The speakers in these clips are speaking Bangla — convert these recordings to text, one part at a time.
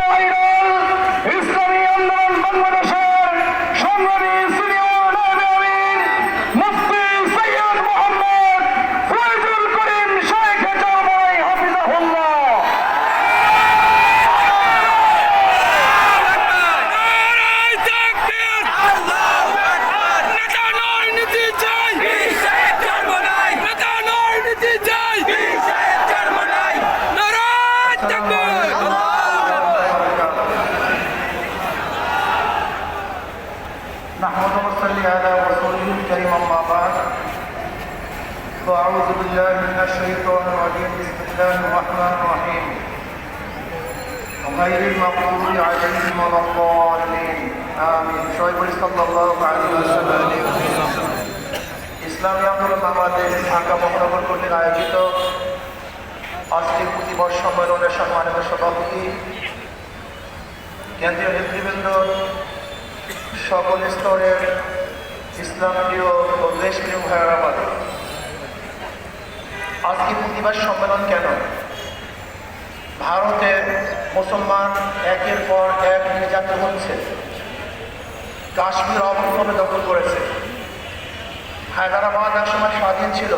ইসলামী الله الرحمن الرحيم غير المغضوب عليهم ولا الضالين آمين شعيب صلى الله عليه وسلم ইসলামী আন্দোলন বাংলাদেশ ঢাকা মহানগর কর্তৃক আয়োজিত আজকের প্রতিবর্ষ সম্মেলনের সম্মানিত সভাপতি কেন্দ্রীয় নেতৃবৃন্দ সকল স্তরের ইসলাম প্রিয় ও দেশপ্রিয় ভাইয়ের আমার আজকে প্রতিবাদ সম্মেলন কেন? ভারতে মুসলমান একের পর এক নির্যাতন হচ্ছে। কাশ্মীর অবৈধভাবে দখল করেছে। হায়দ্রাবাদ এক সময় স্বাধীন ছিল।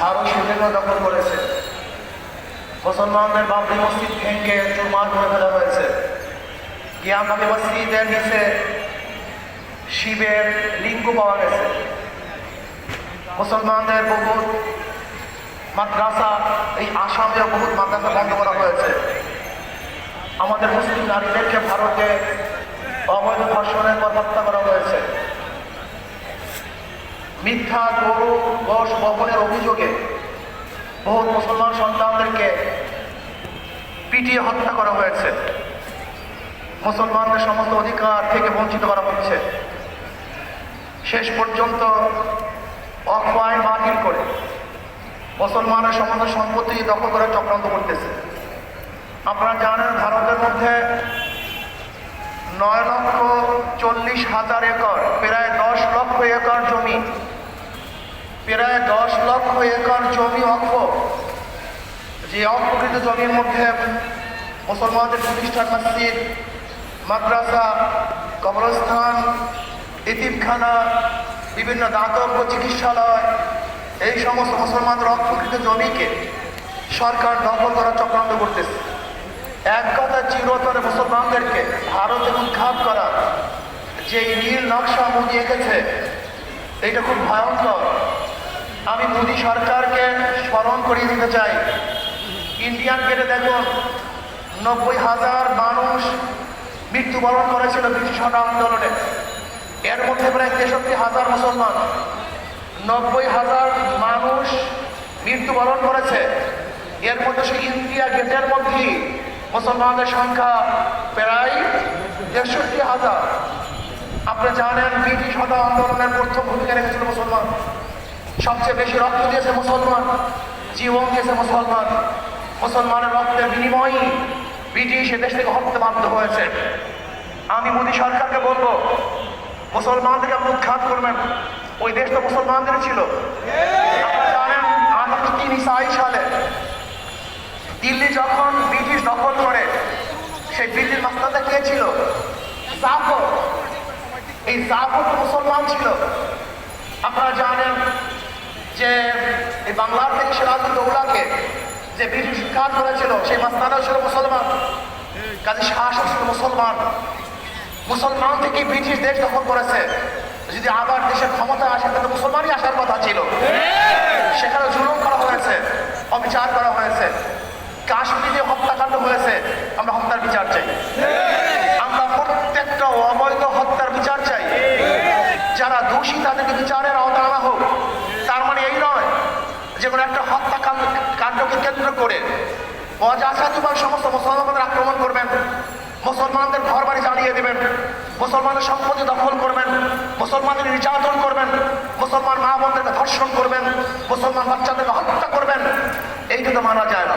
ভারত সেখানেও দখল করেছে। মুসলমানদের বাবরি মসজিদ ভেঙে চুরমার করে ফেলা হয়েছে। গিয়ামবাগে মসজিদের নিচে শিবের লিঙ্গ পাওয়া গেছে। মুসলমানদের বহুত মাদ্রাসা, এই আসামেও বহুত মাদ্রাসা বন্ধ করা হয়েছে। আমাদের মুসলিম নারীদেরকে ভারতে অবৈধ ধর্ষণের পর হত্যা করা হয়েছে। মিথ্যা গরু বস বপনের অভিযোগে বহু মুসলমান সন্তানদেরকে পিটিয়ে হত্যা করা হয়েছে। মুসলমানদের সমস্ত অধিকার থেকে বঞ্চিত করা হচ্ছে। শেষ পর্যন্ত অক্ষয় বাতিল করে মুসলমানের সমস্ত সম্পত্তি দখল করে চক্রান্ত করতেছে। আপনারা জানেন ভারতের মধ্যে নয় লক্ষ চল্লিশ হাজার একর, প্রায় দশ লক্ষ একর জমি, প্রায় দশ লক্ষ একর জমি অক্ষ। যে অপকৃত জমির মধ্যে মুসলমানদের প্রতিষ্ঠান মসজিদ, মাদ্রাসা, কবরস্থান ইতিমখানা বিভিন্ন দাতব্য চিকিৎসালয় এই সমস্ত মুসলমানদের অপকৃত জমিকে সরকার দখল করার চক্রান্ত করতেছে। এক কথা চিরতরে মুসলমানদেরকে ভারতে উৎখাত করার যে নীল নকশা মোদি এঁকেছে, এটা খুব ভয়ঙ্কর। আমি মোদী সরকারকে স্মরণ করিয়ে দিতে চাই। ইন্ডিয়ান গেটে দেখুন, নব্বই হাজার মানুষ মৃত্যুবরণ করেছিল ব্রিটিশ আন্দোলনে। এর মধ্যে প্রায় তেষট্টি হাজার মুসলমান নব্বই হাজার মানুষ মৃত্যুবরণ করেছে। এর মধ্যে সেই ইন্ডিয়া গেটের মধ্যেই মুসলমানদের সংখ্যা প্রায় তেষট্টি হাজার। আপনি জানেন, ব্রিটিশ হতা আন্দোলনের প্রথম ভূমিকা রেখেছিল মুসলমান। সবচেয়ে বেশি রক্ত দিয়েছে মুসলমান, জীবন দিয়েছে মুসলমান। মুসলমানের রক্তের বিনিময়ই ব্রিটিশ এ দেশ থেকে হত্যা বাধ্য হয়েছে। আমি মোদী সরকারকে বলব, মুসলমানদেরকে আপনি উৎখাত করবেন। ওই দেশ তো মুসলমানদের ছিল। জানেন আঠারোশো সালে দিল্লি যখন ব্রিটিশ দখল করে, সেই দিল্লির মাস্তানটা কে ছিল? এই জাফর মুসলমান ছিল। আপনারা জানেন যে এই বাংলার থেকে দৌলাকে যে ব্রিটিশ কাজ করেছিল, সেই মাস্তানাও ছিল মুসলমান। কাজে শাসক ছিল মুসলমান। মুসলমান থেকে ব্রিটিশ দেশ দখল করেছে। যদি আবার দেশের ক্ষমতা আসে, তাহলে মুসলমানই আসার কথা ছিল। সেখানে জুলুম করা হয়েছে, অবিচার করা হয়েছে। কাশ্মীরে হত্যাকাণ্ড হয়েছে, আমরা হত্যার বিচার চাই। আমরা প্রত্যেকটা অবৈধ হত্যার বিচার চাই। যারা দোষী, তাদেরকে বিচারের আওতা আনা হোক। তার মানে এই নয় যে কোনো একটা হত্যাকাণ্ড কাণ্ডকে কেন্দ্র করে অজাচাতুবার সমস্ত মুসলমানদের আক্রমণ করবেন। মুসলমানদের ঘর বাড়ি জ্বালিয়ে দেবেন। মুসলমানদের সম্পত্তি দখল করবেন মুসলমানদের নির্যাতন করবেন, মুসলমান মা বোনদেরকে ধর্ষণ করবেন, মুসলমান বাচ্চাদেরকে হত্যা করবেন এইটা তো মানা যায় না।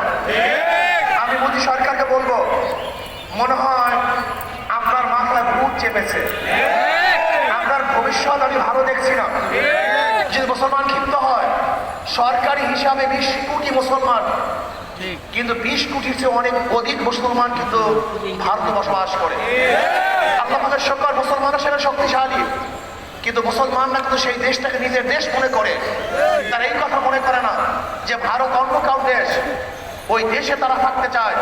আমি মোদী সরকারকে বলব, মনে হয় আপনার মাথায় ভূত চেপেছে। আপনার ভবিষ্যৎ আমি ভালো দেখছি না। যদি মুসলমান ক্ষিপ্ত হয়, সরকারি হিসাবে বিশ কোটি মুসলমান, কিন্তু বিশ কোটির চেয়ে অনেক অধিক মুসলমান কিন্তু ভারতে বসবাস করে। আল্লাহ সকল মুসলমানরা সেটা শক্তিশালী। কিন্তু মুসলমানরা কিন্তু সেই দেশটাকে নিজের দেশ মনে করে। তারা এই কথা মনে করে না যে ভারত অন্য কাউ দেশ। ওই দেশে তারা থাকতে চায়,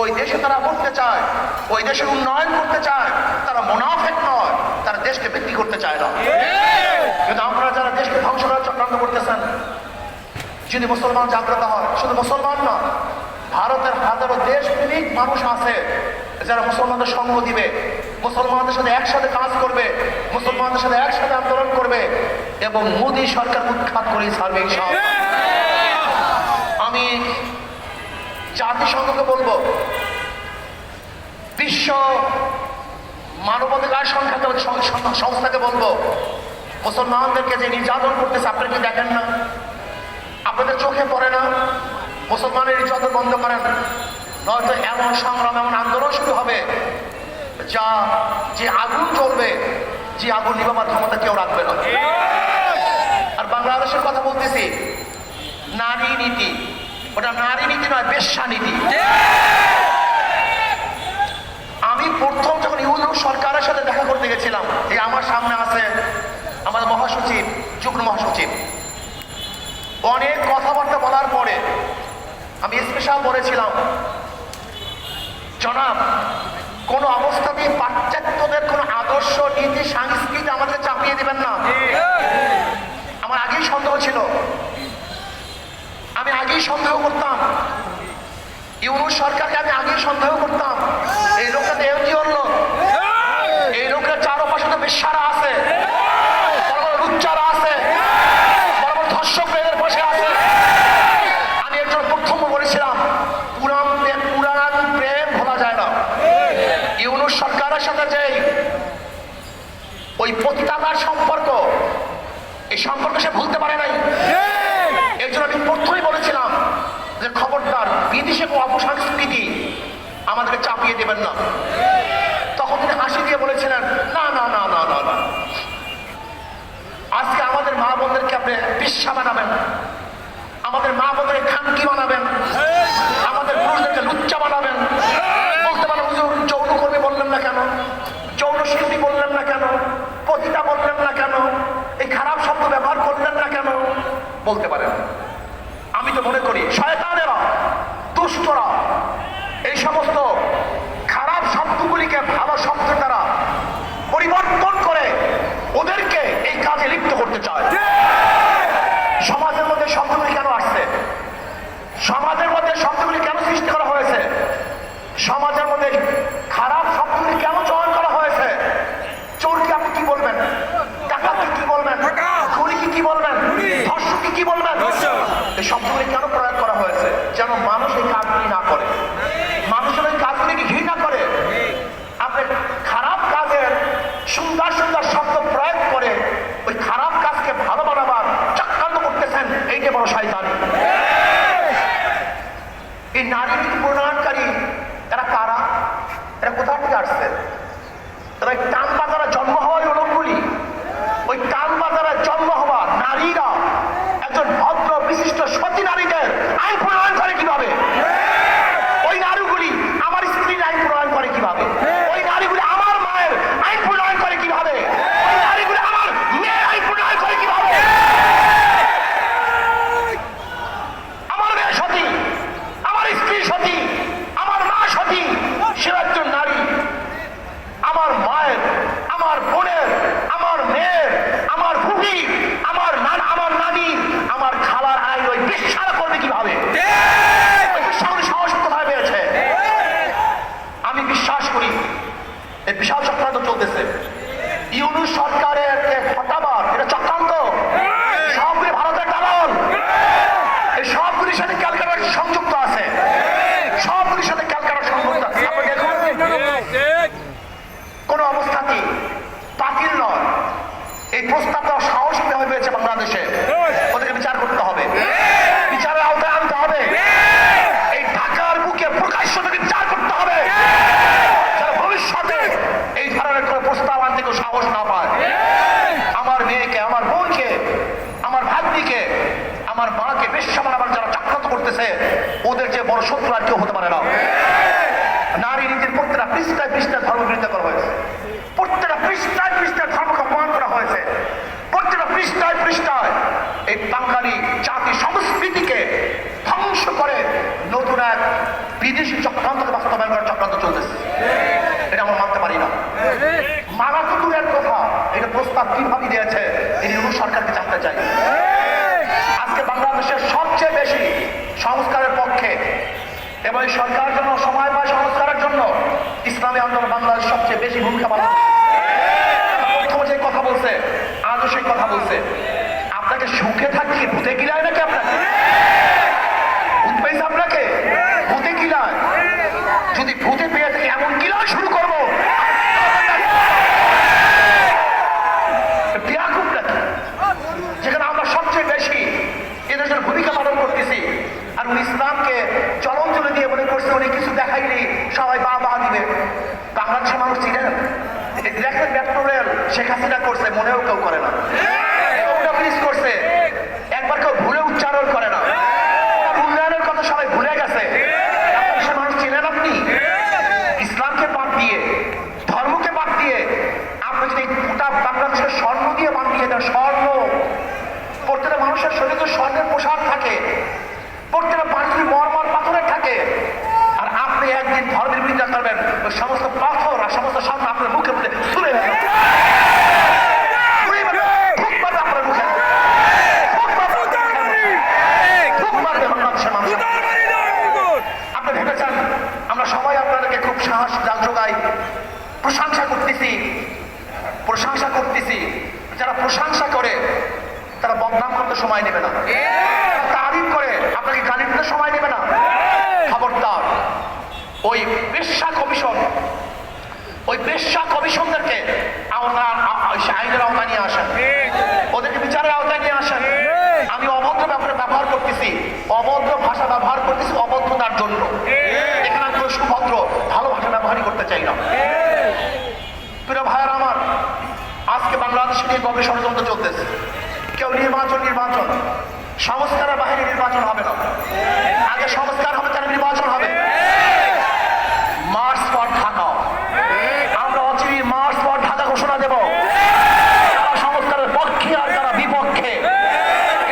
ওই দেশে তারা পড়তে চায়, ওই দেশের উন্নয়ন করতে চায়। তারা মোনাফেক নয়, তারা দেশকে বিক্রি করতে চায় না। কিন্তু আপনারা যারা দেশকে ধ্বংস করার চক্রান্ত করতেছেন যদি মুসলমান জাগ্রত হয় শুধু মুসলমান না, ভারতের হাজারো দেশ মানুষ আছে, যারা মুসলমানদের সঙ্গ দিবে। মুসলমানদের সাথে একসাথে কাজ করবে, মুসলমানদের সাথে একসাথে আন্দোলন করবে এবং মোদী সরকার উৎখাত করে ছাড়বে। আমি জাতিসংঘকে বলব, বিশ্ব মানবাধিকার সংখ্যাতে সংস্থাকে বলব, মুসলমানদেরকে যে নির্যাতন করতেছে, আপনারা কি দেখেন না আপনাদের চোখে পড়ে না মুসলমানের নির্যাতন বন্ধ করেন, নয়তো এমন সংগ্রাম, এমন আন্দোলন শুরু হবে যা যে আগুন চলবে যে আগুন নিবাবার ক্ষমতা কেউ রাখবে না। আর বাংলাদেশের কথা বলতেছি, নারী নীতি। ওটা নারী নীতি নয়, বেশ্যা নীতি। আমি প্রথম যখন ইউনিয়ন সরকারের সাথে দেখা করতে গেছিলাম, এই আমার সামনে আছে আমাদের মহাসচিব, যুগ্ম মহাসচিব। অনেক কথাবার্তা বলার পরে আমি স্পেশাল বলেছিলাম, জনাব কোন অবস্থাতেই পাশ্চাত্যদের কোন আদর্শ নীতি সংস্কৃতি আমাদের চাপিয়ে দিবেন না। আমার আগেই সন্দেহ ছিল। আমি আগেই সন্দেহ করতাম। ইউনুস সরকারকে আমি আগেই সন্দেহ করতাম। এই লোকটা তো এনজিওর লোক এই লোকের চারপাশে তো বেশ্যারা আছে। বড় বড় লুচ্চারা আছে বড় বড় ধর্ষক এদের পাশে আছে আমি একজন প্রথম বলেছিলাম পুরাণ প্রেম পুরাণ প্রেম ভোলা যায় না ইউনুস সরকারের সাথে যে ওই পতিতাতার সম্পর্ক এই সম্পর্ক সে ভুলতে পারে নাই। এই জন্য আমি প্রথমেই বলেছিলাম যে খবরদার বিদেশে কোনো অপসংস্কৃতি আমাদেরকে চাপিয়ে দেবেন না। তখন তিনি হাসি দিয়ে বলেছিলেন না না না না না না। আজকে আমাদের মা বোনদেরকে আপনি বিশ্বা বানাবেন। আমাদের মা বোনদের খানকি বানাবেন আমাদের পুরুষদেরকে লুচ্চা বানাবেন বলতে পারেন হুজুর যৌন কর্মী বললেন না কেন যৌন শিল্পী বললেন না কেন পতিতা বললেন না কেন এই খারাপ শব্দ ব্যবহার করলেন না কেন বলতে পারেন আমি তো মনে করি শয়তানেরা দুষ্টরা এই সমস্ত খারাপ শব্দগুলিকে ভালো শব্দের দ্বারা পরিবর্তন করে ওদেরকে এই কাজে লিপ্ত করতে চায় সমাজের মধ্যে শব্দগুলি কেন আসছে সমাজের মধ্যে শব্দগুলি কেন সৃষ্টি করা হয়েছে? সমাজের মধ্যে খারাপ শব্দগুলি কেন চয়ন করা হয়েছে? চোরকে আপনি কি বলবেন? ডাকাতকে কি বলবেন? খুনিকে কি বলবেন? ধর্ষককে কি বলবেন? এই শব্দগুলি কেন প্রয়োগ করা হয়েছে? যেন মানুষ এই কাজগুলি না করে। মানুষের ওই কাজগুলিকে ঘৃণা করে। আপনি খারাপ কাজের সুন্দর সুন্দর শব্দ প্রয়োগ করে ওই খারাপ কাজকে ভালো বানাবার চক্রান্ত করতেছেন এইটা বড় শয়তানি এই নারী নীতি প্রণয়নকারী এরা কারা এরা কোথা থেকে আসছে তারা এই টান বাজারে জন্ম হওয়া ওই লোকগুলি ওই টান বাজারে জন্ম হওয়া নারীরা একজন ভদ্র বিশিষ্ট সতী নারীদের আইন প্রণয়ন করে কীভাবে ওই নারীগুলি আমার স্ত্রীর আইন প্রণয়ন করে কীভাবে ওই নারীগুলি আমার মায়ের আইন প্রণয়ন করে কীভাবে ওই নারীগুলি আমার মেয়ের আইন প্রণয়ন করে কীভাবে আমার মেয়ে সতী আমার স্ত্রী সতী আমার মা সতী সে একজন নারী আমার মায়ের আমার বোনের আমার মেয়ের আমার ফুফি আমার নানা আমার নানি আমার খালার আইন ওই বিশ্বাস করবে কীভাবে ওই বিশ্বাসের সাহস কোথায় পেয়েছে আমি বিশ্বাস করি এই বিশাল চক্রান্ত চলতেছে। ইউনুস সরকারের যে হটাবার এটা চক্রান্ত। সবগুলি ভারতের এই সবগুলির সাথে ক্যালকাটার সংযুক্ত আছে। সবগুলির সাথে ক্যালকাটার সংযুক্ত আছে। কোনো অবস্থাতেই বাতিল নয়। এই প্রস্তাবটা সাহস হয়েছে বাংলাদেশে। ওদেরকে বিচার করতে হবে। বিচারের আওতায় আনতে হবে এই ঢাকার বুকে প্রকাশ্য থেকে বিচার করতে হবে যারা ভবিষ্যতে এই ধরনের কোনো প্রস্তাব আনতে কেউ সাহস না পায় আমার মেয়েকে আমার বোনকে আমার ভাগ্নিকে আমার মাকে বেশ্যা বানাবার যারা চক্রান্ত করতে করতেছে ওদের যে বড় শত্রু আর কেউ হতে পারে না। নারী নীতির প্রত্যেকটা পৃষ্ঠায় পৃষ্ঠায় ধর্ম বিরোধিতা করা হয়েছে। প্রত্যেকটা পৃষ্ঠায় পৃষ্ঠায় ধর্মকে অপমান করা হয়েছে। প্রত্যেকটা পৃষ্ঠায় পৃষ্ঠায় এই বাঙালি জাতি সংস্কৃতিকে ধ্বংস করে নতুন এক বিদেশি চক্রান্তকে বাস্তবায়ন করার চক্রান্ত চলতেছে। এটা আমরা মানতে পারি না। মানা তো দূরের কথা, এটা প্রস্তাব কীভাবে দিয়েছে এই ইউরো সরকারকে জানতে চাই। বাংলাদেশের সবচেয়ে বেশি সংস্কারের পক্ষে এবং সরকার জন্য, সময় পায় সংস্কারের জন্য ইসলামী আন্দোলন বাংলাদেশ সবচেয়ে বেশি ভূমিকা পালন। প্রথমে যে কথা বলছে, আজও সেই কথা বলছে আপনাকে সুখে থাকি ভূতে গিলায় নাকি আপনাকে ভূত পেয়েছে আপনাকে ভূতে গিলায় যদি ভূতে পেয়ে থাকি এমন গিলায় শুরু করব বেয়াকুব নাকি যেখানে আমরা সবচেয়ে বেশি এদেশের ভূমিকা পালন করতেছি আর উনি ইসলামকে চলঞ্চলে দিয়ে মনে করছে উনি কিছু দেখাইনি সবাই বা বা দিবে বাংলাদেশের মানুষ ছিলেন দেখেন মেট্রো রেল শেখ হাসিনা করছে, মনেও কেউ করে না। করছে। একবার কেউ ভুলে উচ্চারণ করে না। উন্নয়নের কথা সবাই ভুলে গেছে। মানুষ আপনি? ইসলামকে বাদ দিয়ে, ধর্মকে বাদ দিয়ে, আপনি যদি স্বর্ণ দিয়ে বানিয়ে দেন, স্বর্ণ। প্রত্যেকটা মানুষের শরীরে স্বর্ণের পোশাক থাকে। প্রত্যেকটা পাথরের থাকে। আর আপনি একদিন ধর্মের সমস্ত পাথর আর সমস্ত স্বর্ণ আপনার মধ্যে তুলে নেবেন তুলে নেবেন। খুব মারবে আপনার মুখে খুব মারবে আপনার মুখের মধ্যে। খুব মারবে বাংলাদেশের মানুষ জুতার বাড়ি দাও আগুন আপনি ভেবেছেন আমরা সবাই আপনাদেরকে খুব সাহস জাল যোগাই প্রশংসা করতেছি প্রশংসা করতেছি। যারা প্রশংসা করে তারা বদনাম করতে সময় নেবে না। তারিফ করে আপনাকে গালি দিতে সময় নেবে না। খবরদার ওই পেশা কমিশন ওই পেশা কমিশনদেরকে আমরা আইনের আওতায় নিয়ে আসেন। ওদেরকে বিচারের আওতায় নিয়ে আসেন। আমি অভদ্র ব্যাপারে ব্যবহার করতেছি। অভদ্র ভাষা ব্যবহার করতেছি অভদ্রতার জন্য। এখানে আমি কোনো সুভদ্র ভালো ভাষা ব্যবহারই করতে চাই না। প্রিয় ভাইয়ার আমার, আজকে বাংলাদেশে নিয়ে গভীর ষড়যন্ত্র চলতেছে। কেউ নির্বাচন নির্বাচন। সংস্কারের বাহিনী নির্বাচন হবে না। আগে সংস্কার হবে তার নির্বাচন হবে মার্চ ফর ঢাকা আমরা অচিরি মার্চ ফর ঢাকা ঘোষণা দেব যারা সংস্কারের পক্ষে আর যারা বিপক্ষে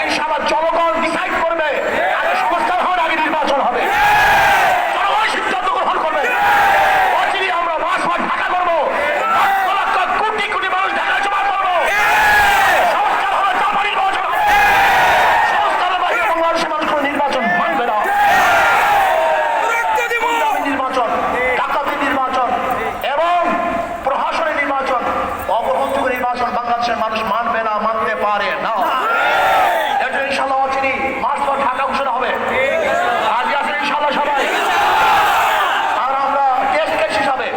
ইনশাআল্লাহ জনগণ ডিসাইড করবে আগে সংস্কার হবে আগে নির্বাচন হবে জনগণ সিদ্ধান্ত গ্রহণ করবে অচিরি আমরা মার্চ ফর ঢাকা করব লক্ষ লক্ষ কোটি কোটি মানুষ ঢাকা জমা করব সংস্কার হবে তারপর নির্বাচন হবে সংস্কারের বাইরে বাংলাদেশের মানুষ কোনো নির্বাচন মানবে না রক্ত দিব ইসলামী নির্বাচন ডাকাতি নির্বাচন এবং প্রশাসনের নির্বাচন অগ্রহণযোগ্য নির্বাচন বাংলাদেশের মানুষ মানবে না মানতে পারে না এটা ইনশাল্লাহ অচিনি মার্চ পর ঢাকা ঘোষণা হবে আজকে আছেন ইনশাল্লাহ সবাই আর আমরা টেস্ট কেস হিসাবে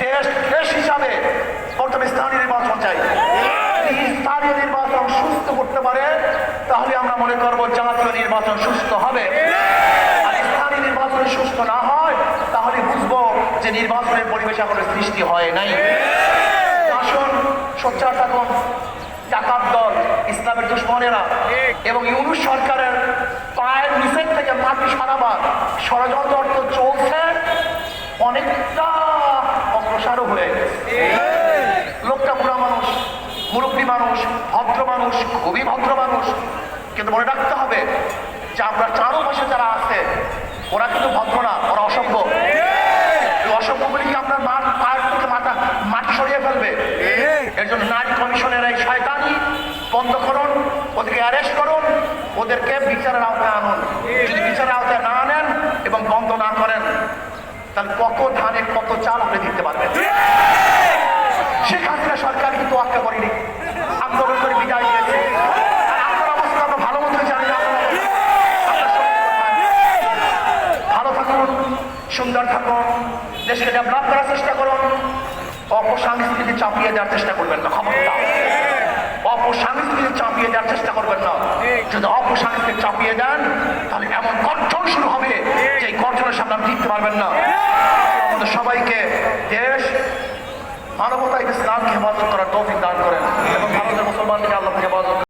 টেস্ট কেস হিসাবে প্রথমে স্থানীয় নির্বাচন চাই যদি স্থানীয় নির্বাচন সুস্থ করতে পারে তাহলে আমরা মনে করব জাতীয় নির্বাচন সুস্থ হবে আর স্থানীয় নির্বাচন সুস্থ না হয় তাহলে বুঝব যে নির্বাচনের পরিবেশ এখনও সৃষ্টি হয় নাই। আসুন সোচ্চার থাকুন। টাকার দল, ইসলামের দুশ্মনেরা এবং ইউনুস সরকারের পায়ের নিচের থেকে মাটি সারাবার ষড়যন্ত্র চলছে, অনেকটা অগ্রসরও হয়ে গেছে। লোকটা বুড়া মানুষ, মুরব্বী মানুষ, ভদ্র মানুষ, খুবই ভদ্র মানুষ। কিন্তু মনে রাখতে হবে যে আমরা চারোপাশে যারা আছে, ওরা কিন্তু ভদ্র না ওরা অসভ্য এই অসভ্য বলে কি আপনার মার পায়ের থেকে মাথা মাটি সরিয়ে ফেলবে এর জন্য নারী কমিশনের এই শয়তানি বন্ধ করুন, ওদেরকে অ্যারেস্ট করুন, ওদেরকে বিচারের আওতায় আনুন। যদি বিচারের আওতায় না আনেন এবং বন্ধ না করেন, তাহলে কত ধানে কত চাল আপনি দিতে পারবেন? শেখ হাসিনা সরকার কিন্তু আক্কা করেনি। আন্দোলন করে বিদায় দিয়েছে সুন্দর থাকুন, দেশকে ডেভেলপ করার চেষ্টা করুন, অপসংস্কৃতি চাপিয়ে দেওয়ার চেষ্টা করবেন না, ক্ষমতা। অপসংস্কৃতি চাপিয়ে দেওয়ার চেষ্টা করবেন না যদি অপসংস্কৃতি চাপিয়ে দেন, তাহলে এমন গর্জন শুরু হবে যে গর্জনের সামনে আপনি জিততে পারবেন না আমাদের সবাইকে দেশ মানবতা ইসলামকে হেফাজত করার তৌফিক দান করেন এবং ভারতের মুসলমানকে আল্লাহ হেফাজত।